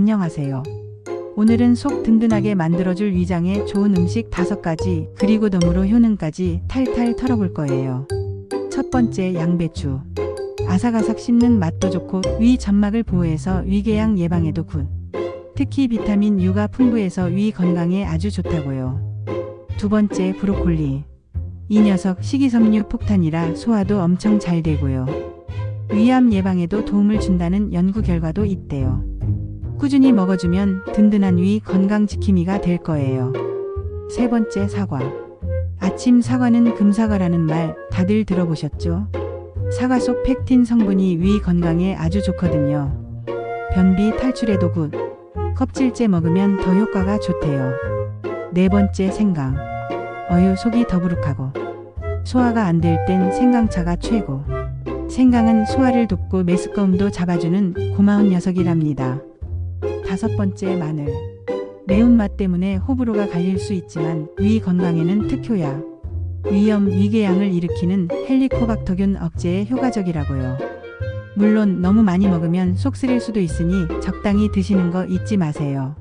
안녕하세요. 오늘은 속 든든하게 만들어줄 위장에 좋은 음식 다섯 가지, 그리고 덤으로 효능까지 탈탈 털어볼 거예요. 첫 번째, 양배추. 아삭아삭 씹는 맛도 좋고 위 점막을 보호해서 위궤양 예방에도 굿. 특히 비타민 U가 풍부해서 위 건강에 아주 좋다고요. 두 번째, 브로콜리. 이 녀석 식이섬유 폭탄이라 소화도 엄청 잘 되고요. 위암 예방에도 도움을 준다는 연구 결과도 있대요. 꾸준히 먹어주면 든든한 위 건강 지킴이가 될 거예요. 세 번째 사과. 아침 사과는 금사과라는 말 다들 들어보셨죠? 사과 속 펙틴 성분이 위 건강에 아주 좋거든요. 변비 탈출에도 굿. 껍질째 먹으면 더 효과가 좋대요. 네 번째 생강. 어유 속이 더부룩하고 소화가 안 될 땐 생강차가 최고. 생강은 소화를 돕고 메스꺼움도 잡아주는 고마운 녀석이랍니다. 다섯 번째 마늘. 매운맛 때문에 호불호가 갈릴 수 있지만 위 건강에는 특효야. 위염, 위궤양을 일으키는 헬리코박터균 억제에 효과적이라고요. 물론 너무 많이 먹으면 속 쓰릴 수도 있으니 적당히 드시는 거 잊지 마세요.